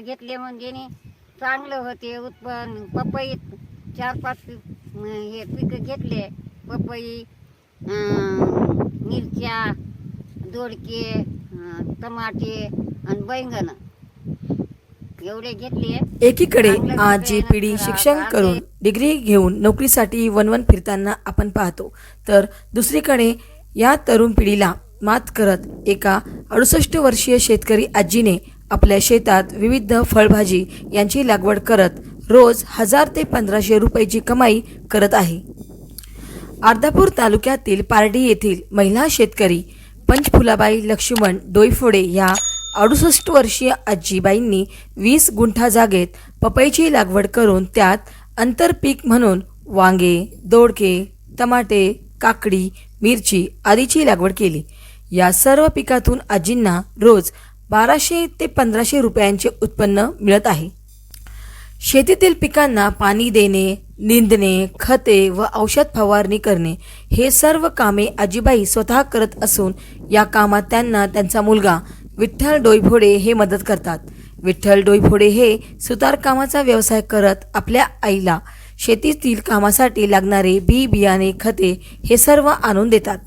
घेतले म्हणजे चांगलं होते. उत्पन्न पपईत चार पाच पीक हे पिकं घेतले. पपई मिरच्या दोडके टमाटे आणि बैंगन एवढे घेतले. एकीकडे आजची पिढी शिक्षण करून डिग्री घेऊन नोकरीसाठी वनवन फिरताना आपण पाहतो. तर दुसरीकडे या तरुण पिढीला मात करत एका अडुसष्ट वर्षीय शेतकरी आजीने आपल्या शेतात विविध फळभाजी यांची लागवड करत रोज हजार ते पंधराशे रुपयाची कमाई करत आहे. अर्धापूर तालुक्यातील पारडी येथील महिला शेतकरी पंचफुलाबाई लक्ष्मण डोईफोडे या अडुसष्ट वर्षीय आजीबाईंनी वीस गुंठा जागेत पपईची लागवड करून त्यात आंतरपीक म्हणून वांगे दोडके टमाटे काकडी मिरची आदीची लागवड केली. या सर्व पिकातून आजींना रोज बाराशे ते पंधराशे रुपयांचे उत्पन्न मिळत आहे. शेतीतील पिकांना पाणी देणे निंदणे खते व औषध फवारणी करणे हे सर्व कामे आजीबाई स्वतः करत असून या कामात त्यांना त्यांचा मुलगा विठ्ठल डोईफोडे हे मदत करतात. विठ्ठल डोईफोडे हे सुतारकामाचा व्यवसाय करत आपल्या आईला शेतीतील कामासाठी लागणारे बी बियाणे खते हे सर्व आणून देतात.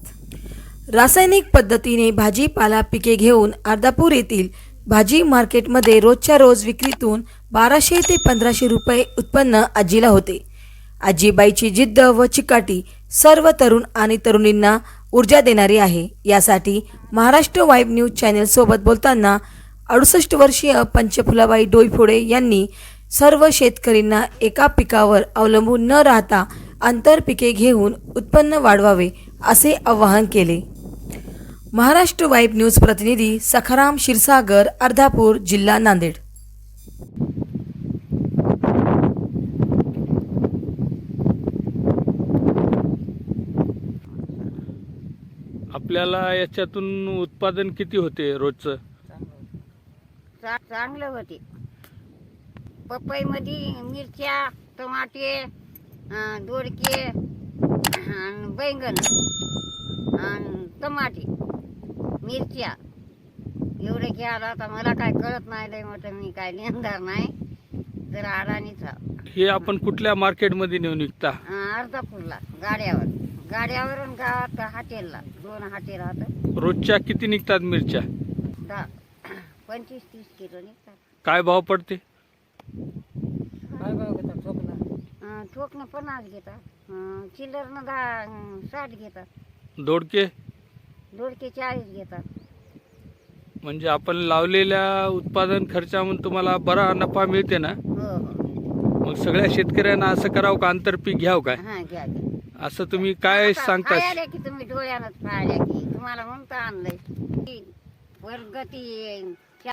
रासायनिक पद्धतीने भाजीपाला पिके घेऊन अर्धापूर येथील भाजी मार्केटमध्ये रोजच्या रोज विक्रीतून बाराशे ते पंधराशे रुपये उत्पन्न आजीला होते. आजीबाईची जिद्द व चिकाटी सर्व तरुण आणि तरुणींना ऊर्जा देणारी आहे. यासाठी महाराष्ट्र वाईब न्यूज चॅनेलसोबत बोलताना अडुसष्ट वर्षीय पंचफुलाबाई डोईफोडे यांनी सर्व शेतकरींना एका पिकावर अवलंबून न राहता आंतरपिके घेऊन उत्पन्न वाढवावे असे आवाहन केले. महाराष्ट्र वाईब न्यूज प्रतिनिधी सखाराम क्षीरसागर अर्धापूर जिल्हा नांदेड. आपल्याला याच्यातून उत्पादन किती होते रोजचं? चा- चांगलं होते. पपईमध्ये मिरच्या टमाटे अं, दोडके आणि बैंगन आणि टमाटे. मिरच्या. एवढे घ्यायला आता मला काय कळत नाही लय मोठं मी काय नेंदार नाही. जरा अडाणीचा. हे आपण कुठल्या मार्केटमध्ये नेऊन विकता? अर्धापूरला गाड्यावर. गाड्यावरून गावात हॉटेलला दोन हॉटेल राहतं. रोजच्या किती निघतात मिरच्या? दहा पंचवीस तीस किलो निघतात. काय भाव पडते? अं, ठोकणं पन्नास घेतात. चिल्लरनं दहा साठ घेतात. दोडके? दोडके चाळीस घेतात. म्हणजे आपण लावलेल्या उत्पादन खर्चामधून तुम्हाला बरा नफा मिळते ना? हो हो. मग सगळ्या शेतकऱ्यांना असं करावं का? आंतरपीक घ्यावं काय हा घ्या घ्या. असं तुम्ही काय आता सांगता की तुम्ही डोळ्यानंच पाहिल्या की तुम्हाला म्हणता आणलंय. की प्रगती